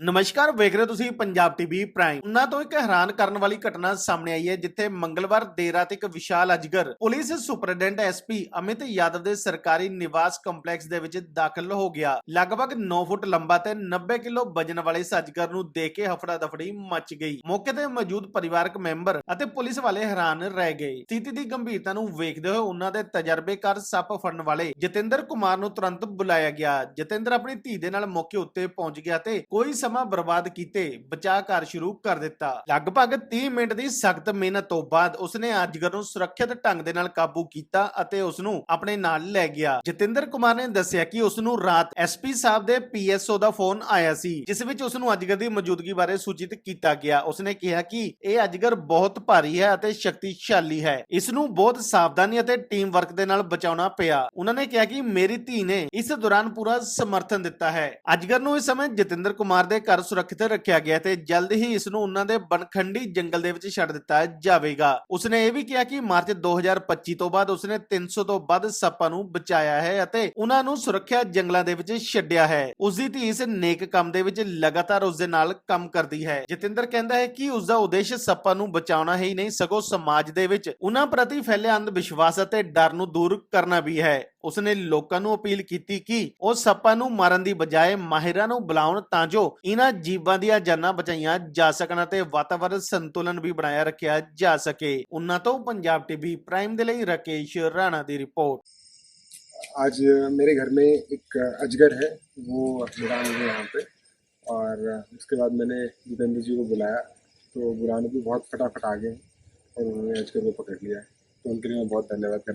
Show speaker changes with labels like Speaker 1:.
Speaker 1: ਨਮਸਕਾਰ, ਵੇਖ ਰਹੇ ਹੋ ਤੁਸੀਂ ਪੰਜਾਬ ਟੀਵੀ ਪ੍ਰਾਈਮ। ਉਨ੍ਹਾਂ ਤੋਂ ਇੱਕ ਹੈਰਾਨ ਕਰਨ ਵਾਲੀ ਘਟਨਾ ਸਾਹਮਣੇ ਆਈ ਹੈ, ਜਿੱਥੇ ਮੰਗਲਵਾਰ ਦੇਰ ਰਾਤ ਇੱਕ ਵਿਸ਼ਾਲ ਅਜਗਰ police superintendent SP Amit Yadav ਦੇ ਸਰਕਾਰੀ ਨਿਵਾਸ ਕੰਪਲੈਕਸ ਦੇ ਵਿੱਚ ਦਾਖਲ ਹੋ ਗਿਆ। ਲਗਭਗ 9 ਫੁੱਟ ਲੰਬਾ ਤੇ 90 ਕਿਲੋ ਵਜਨ ਵਾਲੇ ਇਸ ਅਜਗਰ ਨੂੰ ਦੇਖ ਕੇ ਹਫੜਾ ਦਫੜੀ ਮਚ ਗਈ। ਮੌਕੇ ਤੇ ਮੌਜੂਦ ਪਰਿਵਾਰਕ ਮੈਂਬਰ ਅਤੇ ਪੁਲਿਸ ਵਾਲੇ ਹੈਰਾਨ ਰਹਿ ਗਏ। ਸਥਿਤੀ ਦੀ ਗੰਭੀਰਤਾ ਨੂੰ ਵੇਖਦੇ ਹੋਏ ਉਨ੍ਹਾਂ ਦੇ ਤਜਰਬੇਕਾਰ ਸੱਪ ਫੜਨ ਵਾਲੇ ਜਤਿੰਦਰ ਕੁਮਾਰ ਨੂੰ ਤੁਰੰਤ ਬੁਲਾਇਆ ਗਿਆ। ਜਤਿੰਦਰ ਆਪਣੀ ਧੀ ਦੇ ਨਾਲ ਮੌਕੇ ਉੱਤੇ ਪਹੁੰਚ ਗਿਆ ਤੇ ਕੋਈ ਸਮਾਂ ਬਰਬਾਦ ਕੀਤੇ, ਬਚਾਅ ਕਾਰ ਸ਼ੁਰੂ ਕਰ ਦਿੱਤਾ। ਲਗਭਗ 30 ਮਿੰਟ ਦੀ ਸਖਤ ਮਿਹਨਤ ਤੋਂ ਬਾਅਦ ਉਸਨੇ ਅਜਗਰ ਨੂੰ ਸੁਰੱਖਿਅਤ ਢੰਗ ਦੇ ਨਾਲ ਕਾਬੂ ਕੀਤਾ ਅਤੇ ਉਸ ਨੂੰ ਆਪਣੇ ਨਾਲ ਲੈ ਗਿਆ। ਜਤਿੰਦਰ ਕੁਮਾਰ ਨੇ ਦੱਸਿਆ ਕਿ ਉਸ ਨੂੰ ਰਾਤ ਐਸਪੀ ਸਾਹਿਬ ਦੇ ਪੀਐਸਓ ਦਾ ਫੋਨ ਆਇਆ ਸੀ, ਜਿਸ ਵਿੱਚ ਉਸ ਨੂੰ ਅਜਗਰ ਦੀ ਮੌਜੂਦਗੀ ਬਾਰੇ ਸੂਚਿਤ ਕੀਤਾ ਗਿਆ। ਉਸਨੇ ਕਿਹਾ ਕਿ ਇਹ ਅਜਗਰ ਬਹੁਤ ਭਾਰੀ ਹੈ ਅਤੇ ਸ਼ਕਤੀਸ਼ਾਲੀ ਹੈ। ਇਸ ਨੂੰ ਬਹੁਤ ਸਾਵਧਾਨੀ ਅਤੇ ਟੀਮ ਵਰਕ ਦੇ ਨਾਲ ਬਚਾਉਣਾ ਪਿਆ। ਉਹਨਾਂ ਨੇ ਕਿਹਾ ਕਿ ਮੇਰੀ ਧੀ ਨੇ ਇਸ ਦੌਰਾਨ ਪੂਰਾ ਸਮਰਥਨ ਦਿੱਤਾ ਹੈ। ਅਜਗਰ ਨੂੰ ਇਸ ਸਮੇਂ ਜਤਿੰਦਰ ਕੁਮਾਰ ਦੇ ਘਰ ਸੁਰੱਖਿਅਤ ਰੱਖਿਆ ਗਿਆ ਤੇ ਜਲਦ ਹੀ ਇਸ ਨੂੰ ਉਹਨਾਂ ਦੇ ਬਨਖੰਡੀ ਜੰਗਲ ਦੇ ਵਿੱਚ ਛੱਡ ਦਿੱਤਾ ਜਾਵੇਗਾ। ਉਸਨੇ ਇਹ ਵੀ ਕਿਹਾ ਕਿ ਮਾਰਚ 2025 ਤੋਂ ਬਾਅਦ ਉਸਨੇ 300 ਤੋਂ ਵੱਧ ਸੱਪਾਂ ਨੂੰ ਬਚਾਇਆ ਹੈ ਅਤੇ ਉਹਨਾਂ ਨੂੰ ਸੁਰੱਖਿਆ ਜੰਗਲਾਂ ਦੇ ਵਿੱਚ ਛੱਡਿਆ ਹੈ। ਉਸ ਦੀ ਧੀ ਇਸ ਨੇਕ ਕੰਮ ਦੇ ਵਿੱਚ ਲਗਾਤਾਰ ਉਸ ਦੇ ਨਾਲ ਕੰਮ ਕਰਦੀ ਹੈ। ਜਤਿੰਦਰ ਕਹਿੰਦਾ ਹੈ ਕਿ ਉਸ ਦਾ ਉਦੇਸ਼ ਸੱਪਾਂ ਨੂੰ ਬਚਾਉਣਾ ਹੀ ਨਹੀਂ, ਸਗੋਂ ਸਮਾਜ ਦੇ ਵਿੱਚ ਉਹਨਾਂ ਪ੍ਰਤੀ ਫੈਲੇ ਅੰਧ ਵਿਸ਼ਵਾਸ ਅਤੇ ਡਰ ਨੂੰ ਦੂਰ ਕਰਨਾ ਵੀ ਹੈ। ਉਸਨੇ ਲੋਕਾਂ ਨੂੰ ਅਪੀਲ ਕੀਤੀ ਕਿ ਉਹ ਸੱਪਾਂ ਨੂੰ ਮਾਰਨ ਦੀ ਬਜਾਏ ਮਾਹਿਰਾਂ ਨੂੰ ਬੁਲਾਉਣ ਤਾਂ ਜੋ ਇਹਨਾਂ ਜੀਵਾਂ ਦੀਆਂ ਜਾਨਾਂ ਬਚਾਈਆਂ ਜਾ ਸਕਣ ਅਤੇ ਵਾਤਾਵਰਨ ਸੰਤੁਲਨ ਵੀ ਬਣਾਇਆ ਰੱਖਿਆ ਜਾ ਸਕੇ। ਉਹਨਾਂ ਤੋਂ ਪੰਜਾਬ ਟੀਵੀ ਪ੍ਰਾਈਮ ਦੇ ਲਈ ਰਕੇਸ਼ ਰਾਣਾ ਦੀ ਰਿਪੋਰਟ।
Speaker 2: आज मेरे घर में एक अजगर है वो बुरान है यहाँ पे और उसके बाद मैंने जितेंद्र जी को बुलाया तो बुरान भी बहुत फटाफट आ गए और उन्होंने अजगर को पकड़ लिया है तो उनके लिए मैं बहुत धन्यवाद